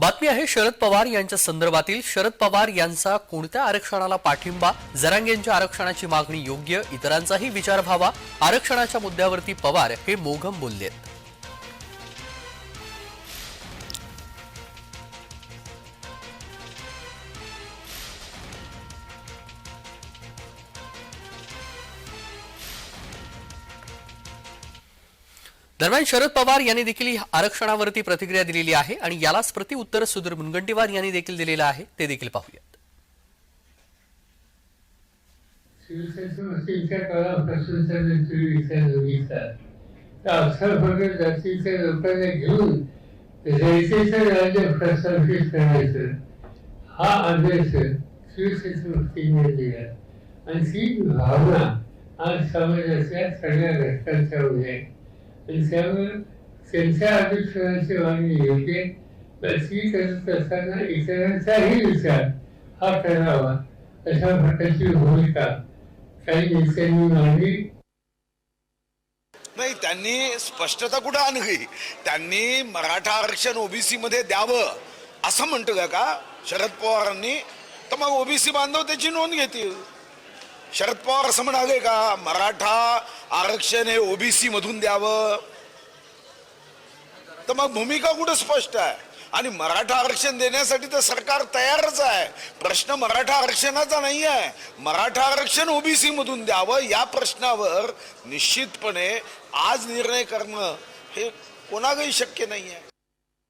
बातमी आहे शरद पवार यांच्या संदर्भातील. शरद पवार यांचा कोणत्या आरक्षणाला पाठिंबा? जरांगेंच्या आरक्षणाची मागणी योग्य? इतरांचाही विचार व्हावा. आरक्षणाच्या मुद्द्यावरती पवार हे मोघम बोललेत. दरम्यान शरद पवार यांनी देखील आरक्षणावरती प्रतिक्रिया दिलेली आहे आणि यालाच प्रतिउत्तर सुधीर मुनगंटीवार यांनी देखील दिलेलं आहे ते देखील पाहूयात. शिवसेनेच्या जातीच्या लोकांना घेऊन राज्य प्रस्थापित करायचं. हा आदेश शिवसेनेने दिला. आणि ती भावना आज समाजाच्या सगळ्या घटकांच्या उद्या त्यामुळे त्यांच्या योग्य करत असताना इतरांचाही विचार हा करावा अशा प्रकारची भूमिका काही नेत्यांनी मांडली. नाही त्यांनी स्पष्टता कुठं आणली? त्यांनी मराठा आरक्षण ओबीसी मध्ये द्यावं असं म्हणतो का? शरद पवारांनी. तर मग ओबीसी बांधव त्याची नोंद घेतील. शरद पवार असं म्हणाले का? मराठा आरक्षण हे ओबीसी मधून द्यावं. तर मग भूमिका कुठं स्पष्ट आहे? आणि मराठा आरक्षण देण्यासाठी तर सरकार तयारच आहे. प्रश्न मराठा आरक्षणाचा नाही आहे. मराठा आरक्षण ओबीसी मधून द्यावं या प्रश्नावर निश्चितपणे आज निर्णय करणं हे कोणालाही शक्य नाही आहे.